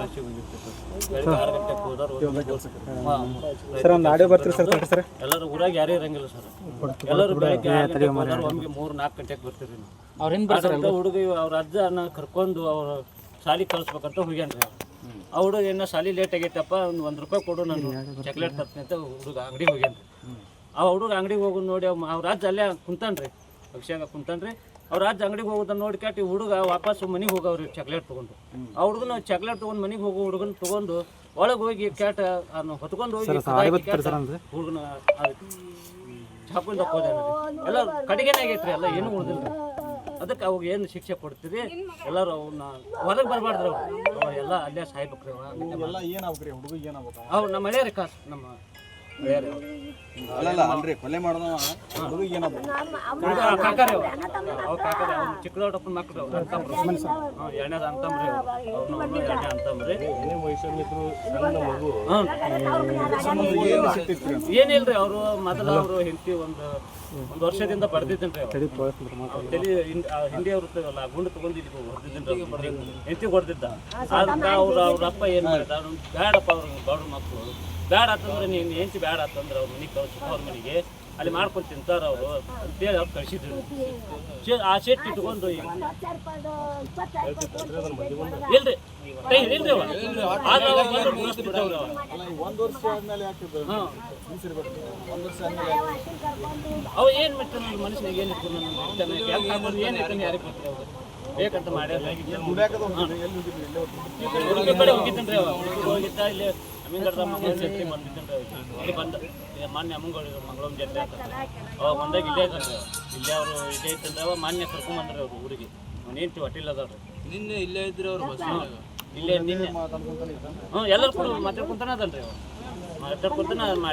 ಹೋಗಿರ್ತೀವಿ ಆರು ಗಂಟೆಗೆ ಹೋದವ್ರು ಸರ್ ಒಂದು ಆಡಿಯೋ ಬರ್ತೀರಿ ಸರ್ ತಗೊಳ್ಳಿ ಸರ್? ಎಲ್ಲರೂ ಊರಾಗ ಯಾರೇ ಇರಂಗಿಲ್ಲ ಸರ್. ಎಲ್ಲರೂ ಬೆಳಗ್ಗೆ ಒಮ್ಗೆ ಮೂರು ನಾಲ್ಕು ಗಂಟೆಗೆ ಬರ್ತೀರಿ ನಾವು. ಅವ್ರ ಹಿಂದೆ ಬರ್ತಾರೆ ಹುಡುಗ ಅವ್ರ ಅಜ್ಜನ ಕರ್ಕೊಂಡು ಅವ್ರ ಶಾಲಿ ಕಳ್ಸ್ಬೇಕಂತ ಹೋಗ್ಯಾನ್ರಿ ಆ ಹುಡುಗ ಏನೋ ಶಾಲಿ ಲೇಟ್ ಆಗೈತಪ್ಪ ಒಂದು ಒಂದು ರೂಪಾಯಿ ಕೊಡು ನಾನು ಚಾಕ್ಲೇಟ್ ತರ್ತೀನಿ ಅಂತ ಹುಡುಗ ಅಂಗಡಿ ಹೋಗ್ಯಾನ್ರಿ. ಆ ಹುಡುಗ ಅಂಗಡಿಗೆ ಹೋಗು ನೋಡಿ ಅವ್ ಅವ್ರ ಅಜ್ಜ ಅಲ್ಲೇ ಕುಂತಾನ್ರಿ. ಅಭಿಷೇಕ ಕುಂತಾನ್ರಿ. ಅವ್ರ ಅಜ್ಜ ಅಂಗಡಿಗೆ ಹೋಗೋದನ್ನ ನೋಡಿ ಕ್ಯಾಟಿ ಹುಡುಗ ವಾಪಸ್ ಮನೆಗೆ ಹೋಗವ್ರಿ ಚಾಕ್ಲೇಟ್ ತೊಗೊಂಡು. ಆ ಹುಡುಗನ ಚಾಕ್ಲೇಟ್ ತೊಗೊಂಡು ಮನೆಗೆ ಹೋಗೋ ಹುಡುಗನ ತೊಗೊಂಡು ಒಳಗೆ ಹೋಗಿ ಕ್ಯಾಟ್ ಅದನ್ನು ಹೊತ್ಕೊಂಡು ಹೋಗಿ ಹುಡುಗನ ಚಾಕುಂದ ಹೋದ ಎಲ್ಲ ಕಡೆಗೇನೆ ಆಗೈತ್ರಿ ಎಲ್ಲ ಏನು ಉಳಿದಿಲ್ಲ. ಅದಕ್ಕೆ ಅವಾಗ ಏನು ಶಿಕ್ಷೆ ಕೊಡ್ತೀರಿ? ಎಲ್ಲರೂ ಅವನ್ನ ಹೊರಗೆ ಬರಬಾರ್ದ್ರಿ ಅವ್ರು. ಎಲ್ಲ ಅಲ್ಲೇ ಸಾಯ್ಬೇಕ್ರಿ ಅವ್ರು. ನಮ್ಮ ಮಳೆಯರಿ ಕಾಸು ನಮ್ಮ ಅಲ್ಲಲ್ಲ ಅಲ್ರಿ ಕೊಲೆ ಹುಡುಗ ಕಾಕಾರಿ ಕಾಕಾರಿ ಅವ್ನು ಚಿಕ್ಕದೊಡ್ಡಪ್ಪನ ಮಕ್ಕಳು ಅವ್ರು. ಅಂತಂಬ್ರು. ಹಾಂ ಎರಡನೇದು ಅಂತಂಬ್ರಿ ಅವ್ರು ಅವ್ನು ಎರಡನೇ ಅಂತಂಬ್ರಿ. ಹ್ಞೂ ಏನಿಲ್ರಿ ಅವರು ಮೊದಲ ಅವರು ಹೆಂಡತಿ ಒಂದು ಒಂದು ವರ್ಷದಿಂದ ಬಡ್ದಿದ್ದೇನ್ರಿ ರೀ ತಲೆ ಹಿಂದಿ ಅವ್ರು ಇರ್ತಾರಲ್ಲ ಗುಂಡು ತಗೊಂಡು ಇಲ್ಲಿ ಹೊಡೆದಿದ್ದೇನ್ರಿ ಹೆಂಡತಿ ಹೊಡೆದಿದ್ದ. ಅದಕ್ಕೆ ಅವ್ರ ಅವ್ರ ಅಪ್ಪ ಏನು ಮಾಡಿದ? ಅವ್ನು ಬೇಡಪ್ಪ ಅವ್ರ ದೊಡ್ಡ ಮಕ್ಕಳು ಬೇಡ ಅಂತಂದ್ರೆ ನೀನು ಹೆಂಚಿ ಬೇಡ ಅಂತಂದ್ರೆ ಅವ್ರ ಮನೆಗೆ ಕಳ್ಸಿ ಅವ್ರ ಮನೆಗೆ. ಅಲ್ಲಿ ಮಾಡ್ಕೊಂಡು ತಿಂತಾರ ಅವರು. ಅಂತೇಳಿ ಅವ್ರು ಕಳಿಸಿದ್ರು. ಆ ಶೆಟ್ ಇಟ್ಕೊಂಡು ಇಲ್ರಿ ಇಲ್ರಿ ಅವ ಅಲ್ಲ ವರ್ಷ ಆದ್ಮೇಲೆ ನಿಲ್ಸಿರ್ಬೇಕು ವರ್ಷ ಆದ್ಮೇಲೆ ಯಾಕೆ ಅವ ಏನ್ ಮಾಡ್ತಾನೆ ನನ್ನ ಮನುಷ್ಯನಿಗೆ ಏನು ಇಟ್ಕೊಂಡು ನನ್ನ ಯಾಕೆ ಹಾಕೊಂಡು ಏನು ಇಟ್ಕೊಂಡು ಯಾರಿಗೆ ಗೊತ್ತಿಲ್ಲ ಅವ್ರು ಬೇಕಂತ ಮಾಡ್ಯಾರ. ದುಡ್ಯಾಕದ ಹೋಗಿದ್ರಿ ಎಲ್ಲಿ ಹೋಗಿದ್ರಿ ಎಲ್ಲೇ ಹೋಗಿದ್ರಿ ಕಡೆ ಹೋಗಿದ್ದೇನ್ರಿ ಅವ ಹುಡುಗ ಹೋಗಿದ್ದ ಇಲ್ಲಿ ಅಮ್ಮಿಂಗಡ್ದ ಮಂಗಳ ಜಾತ್ರೆ ಬಂದಿದ್ದೇನ್ರಿ ಇಲ್ಲಿ ಬಂದ ಏ, ಮಾನ್ಯ ಅಮ್ಮಂಗಳು ಮಂಗಳೂರು ಜಿಲ್ಲೆ ಅಂತ. ಅವಾಗ ಬಂದಾಗ ಇಲ್ಲೇ ಇದ್ದಾರೆ ಇಲ್ಲೇ ಅವರು ಇಲ್ಲೇ ಇತ್ತಂದ್ರೆ ಅವ ಮಾನ್ಯ ಕರ್ಕೊಂಬಂದ್ರಿ ಅವ್ರು ಊರಿಗೆ. ಅವ್ನು ಏನ್ತಿ ಹೊಟ್ಟಿಲ್ಲ ಅದಾವ್ರಿ ನಿನ್ನೆ ಇಲ್ಲೇ ಇದ್ರೆ ಅವ್ರು ಬಸ್ ಇಲ್ಲೇ ನಿನ್ನೆ ಹ್ಞೂ ಎಲ್ಲರೂ ಕೂಡ ಮಾತಾಡ್ಕೊಂತಾನೆ ಅದನ್ರಿ ಅವ ಮಾತಾಡ್ಕೊಂತಾನೆ ಎಲ್ಲ